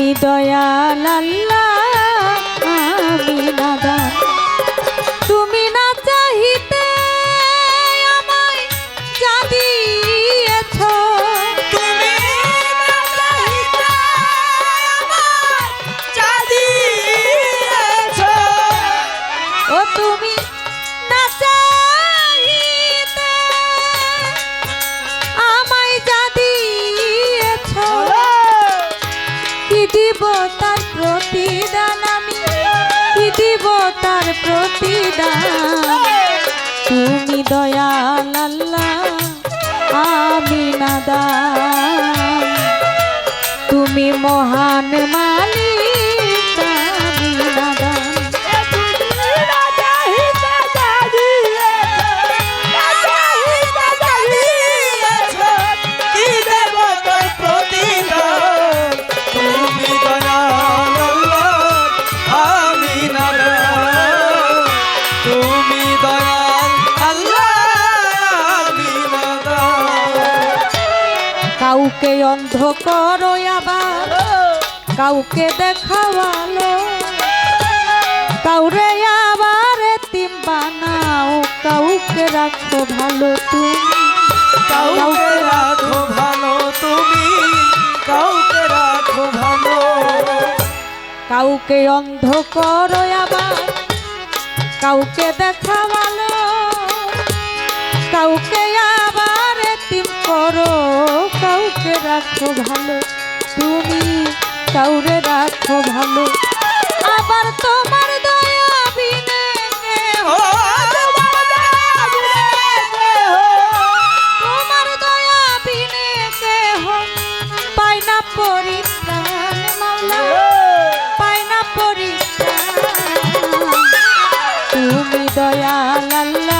তুমি দয়াল আল্লাহ দিব তার প্রতিদান আমি। কি দিব তার প্রতিদান? তুমি দয়াল আল্লাহ, আমি নাদা তুমি মহান মালিক কাউকে অন্ধ করো আবার কাউকে দেখাওয়ালো। কাউরে আবার এতিম বানাও কাউকে রাখো ভালো তুমি। কাউকে রাখো ভালো তুমি কাউকে রাখো ভালো। কাউকে অন্ধ করো আবার কাউকে দেখাওয়ালো। কাউকে করো কাউকে রাখো ভালো। তুমি কাউরে রাখো ভালো। আবার তোমার দয়া বিনে ও তোমার দয়া বিনে কেহ, তোমার দয়া বিনে কেহ পায় না পরিত্রাণ মাওলা পায় না পরিত্রাণ। তুমি দয়াল আল্লাহ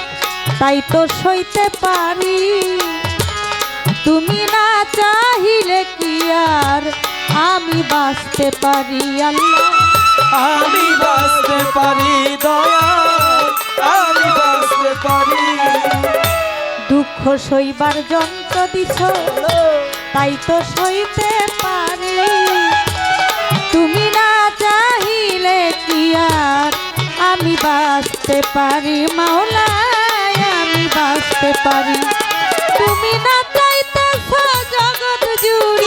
তাই তো সইতে পারি। তুমি না চাহিলে কি আর? আমি বাঁচতে পারি আল্লাহ। আমি বাঁচতে পারি আমি বাঁচতে পারি। দুঃখ সইবার যন্ত্র দিছ তাই তো সইতে পারি। তুমি না চাহিলে কি আর? আমি বাঁচতে পারি মাওলায় আমি বাঁচতে পারি। তুমি না চাইতেছ জগৎ জুড়ি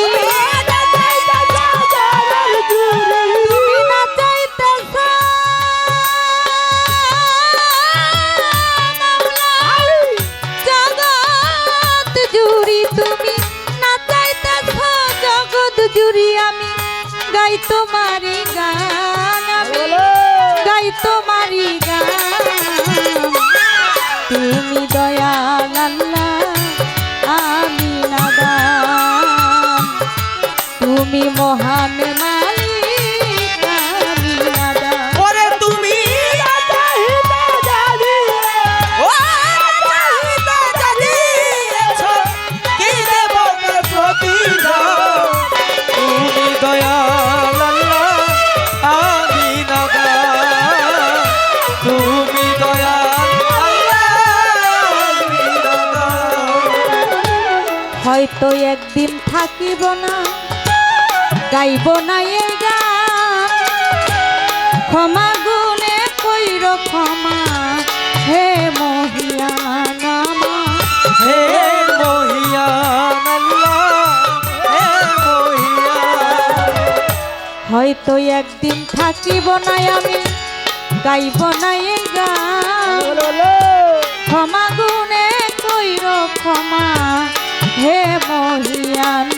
হয়তো একদিন থাকিব না গাইব না এই গান ক্ষমা গুণে কইর ক্ষমা হে মহিয়ান। হে মহিয়ান। হয়তো একদিন থাকিব না আমি গাইব না এই গান ক্ষমা গুণে কইর ক্ষমা মহিয়ান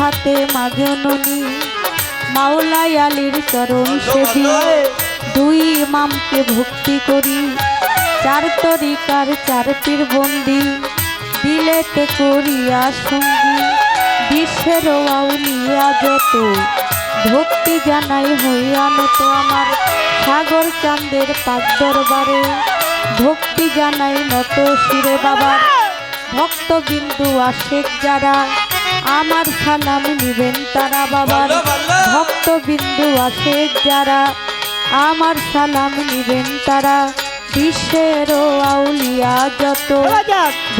ফাতে মাজননী মাওলাই আলীর চরণ সেবী। দুই ইমামকে ভক্তি করি, চার তরিকার চার পীর বন্দি। দিলেতে করিয়া সঙ্গী বিশ্বের আউলিয়া যত ভক্তি জানাই হইয়া নত আমার সাগর চাঁদের পাক দরবারে। ভক্তি জানাই নত শিরে বাবার, ভক্তবিন্দু আশেক যারা। আমার সালাম নিবেন তারা বাবার। ভক্তবিন্দু আশেক যারা। আমার সালাম নিবেন তারা। বিশ্বের আউলিয়া যত।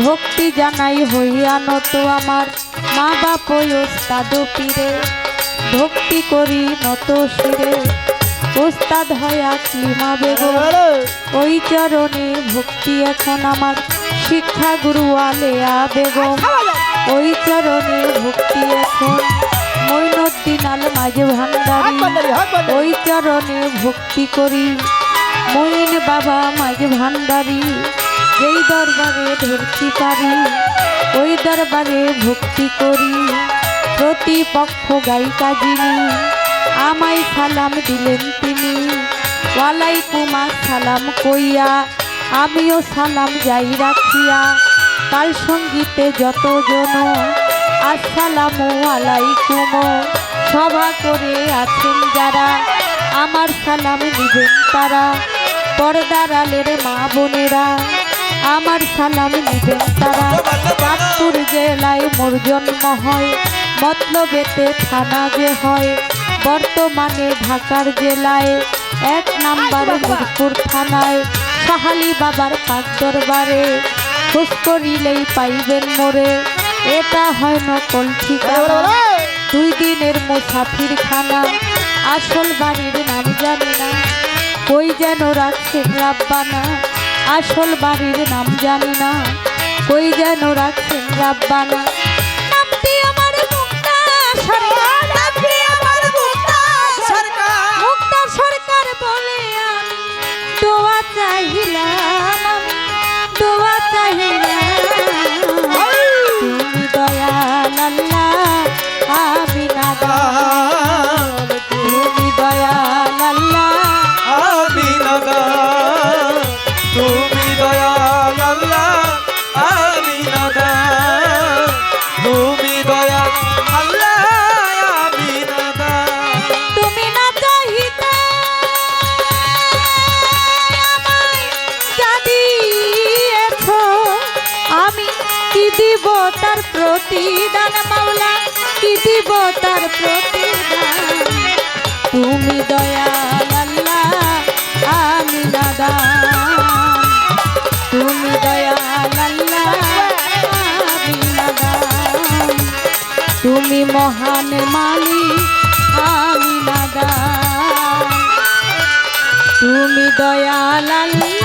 ভক্তি জানাই হইয়া নত আমার। মা বাপ ওস্তাদ পীরে। ভক্তি করি নত শিরে। ওস্তাদ হয়া ক্লিমা বেগম। ওই চরণে ভক্তি এখন আমার। শিক্ষা গুরু আলেয়া বেগম। ওই চরণে ভক্তি এখন। মৈনুদ্দিন আল মাঝে ভান্ডারি। ওই চরণে ভক্তি করি। মইন বাবা মাঝে ভান্ডারি। যেই দরবারে ধরতে পারি ওই দরবারে ভক্তি করি। প্রতিপক্ষ গায়িকা যিনি আমায় সালাম দিলেন তিনি। ওয়ালাইকুম সালাম কইয়া আমিও সালাম যাই রাখিয়া। কাল সঙ্গীতে যতজন আসসালামু আলাইকুম সভা করে আছেন যারা আমার সালাম নিবেন তারা পর্দার আলের মা বোনেরা আমার সালাম নিবেন তারা। চাঁদপুর জেলায় মোর জন্ম হয় মতলবেতে থানা যে হয় বর্তমানে ঢাকার জেলায় এক নাম্বার মিরপুর থানায় সাহালি বাবার পাক দরবারে। খোঁজ করিলেই পাইবেন মোরে। এটা হয় নকল ঠিকানা। দুই দিনের মুসাফির খানা আসল বাড়ির নাম জানি না। কই যেন রাখছেন রাব্বানা। আসল বাড়ির নাম জানি না। কই যেন রাখছেন রাব্বানা। সরকার বলে দয়াল আল্লাহ আমি নাদান তুমি দয়াল আল্লাহ আমি নাদান তুমি প্রতিদান? মাওলা, কি দিব তার প্রতিদান? তুমি দয়ালাল